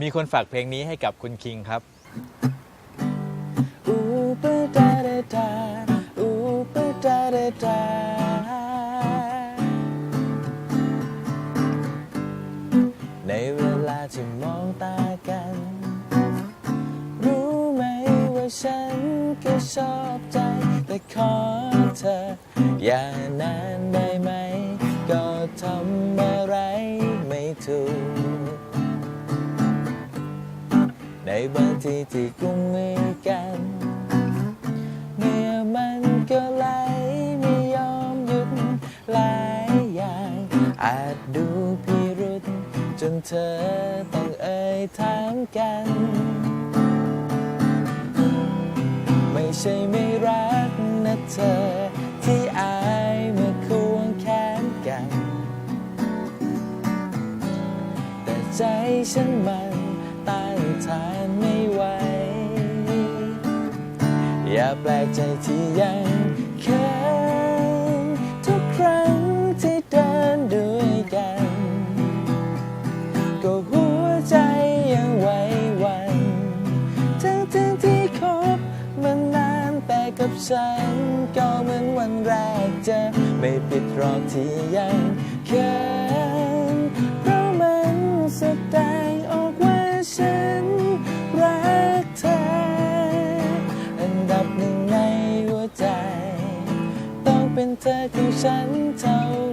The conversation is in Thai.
มีคนฝากเพลงนี้ให้กับคุณคิงครับ อูปะดาดาดาอูปะดาดาดาในเวลาที่มองตากัน รู้ไหมว่าฉันก็ชอบใจ แต่ขอเธอ อย่านานได้ไหม ก็ทำอะไรไม่ถูก บางทีที่กุมมือกันเมื่อมันก็ไหลไม่ยอมหยุดหลายอย่าง อาจดูพิรุษจนเธอต้องเอ่ยถามกัน ไม่ใช่ไม่รักนะเธอที่อายเมื่อควงแขนกัน แต่ใจฉันมัน ต้านทานไม่ไหว อย่าแปลกใจที่ยังเขินทุกครั้งที่เดินด้วยกัน ก็หัวใจยังไหวหวัน ทั้งทั้งที่คบมันนานแต่กับฉัน ก็เหมือนวันแรกเจอไม่ผิดหรอกที่ยังเขิน 在头上走。